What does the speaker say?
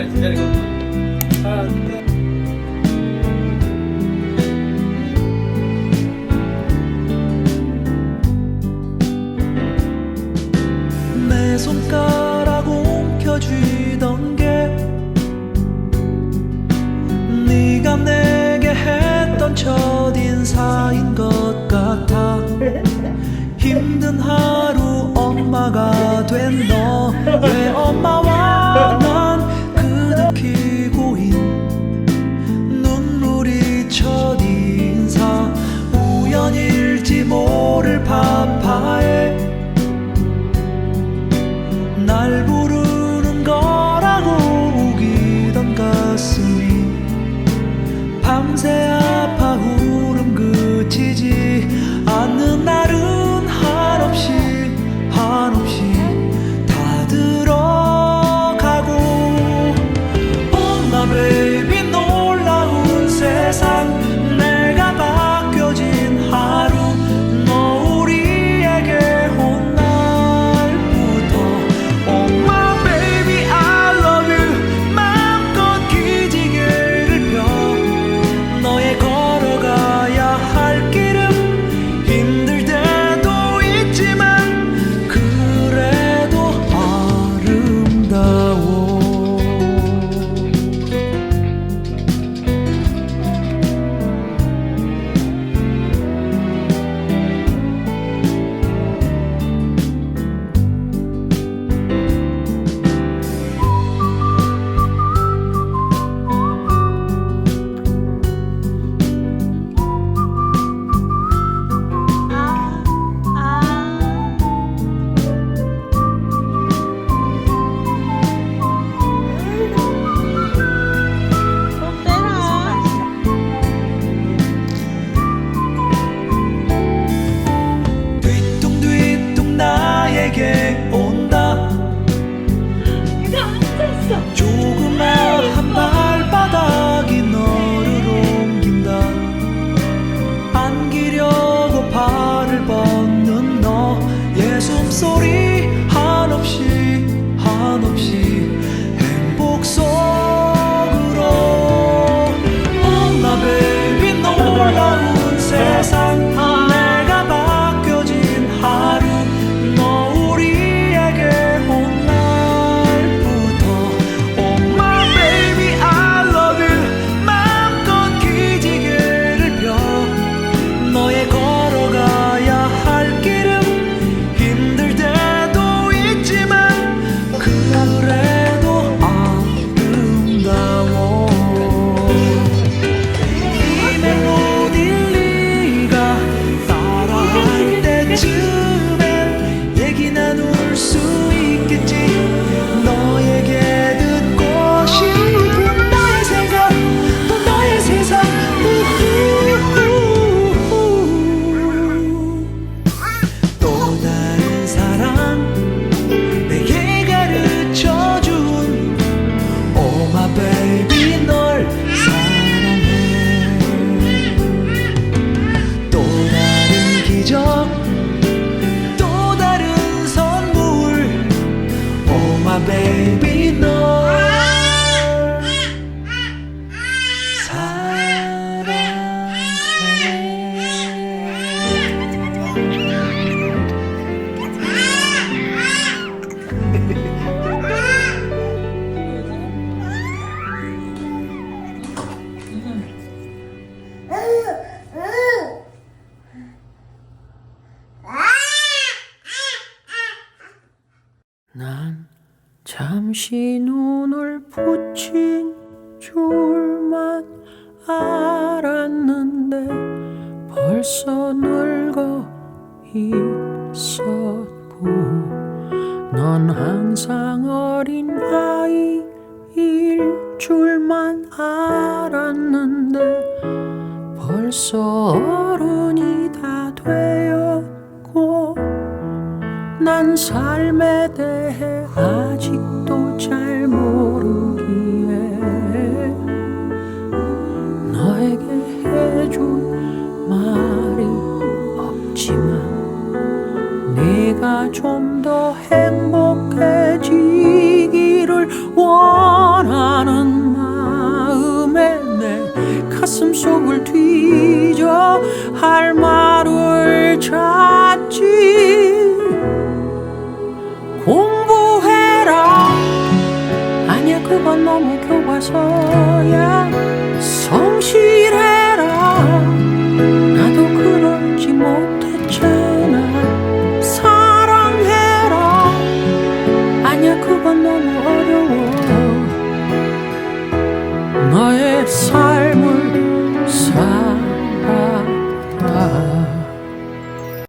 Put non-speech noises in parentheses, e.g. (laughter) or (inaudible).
기다려 기다려. 아, 내 손가락 움켜쥐던 게 네가 내게 했던 첫인사인 것 같아. (laughs) 힘든 하루 엄마가 된너. baby no. 난 잠시 눈을 붙인 줄만 알았는데 벌써 늙어 있었고 넌 항상 어린 아이일 줄만 알았는데 벌써 어른이 다 되었고 난 삶에 대해 잘 모르기에 너에게 해줄 말이 없지만 네가 좀 더 행복해지기를 원하는 마음에 내 가슴 속을 뒤져 할 말을 찾지 그건 너무 교과서야 성실해라. 나도 그런지 못했잖아. 사랑해라. 아니야 그건 너무 어려워. 너의 사랑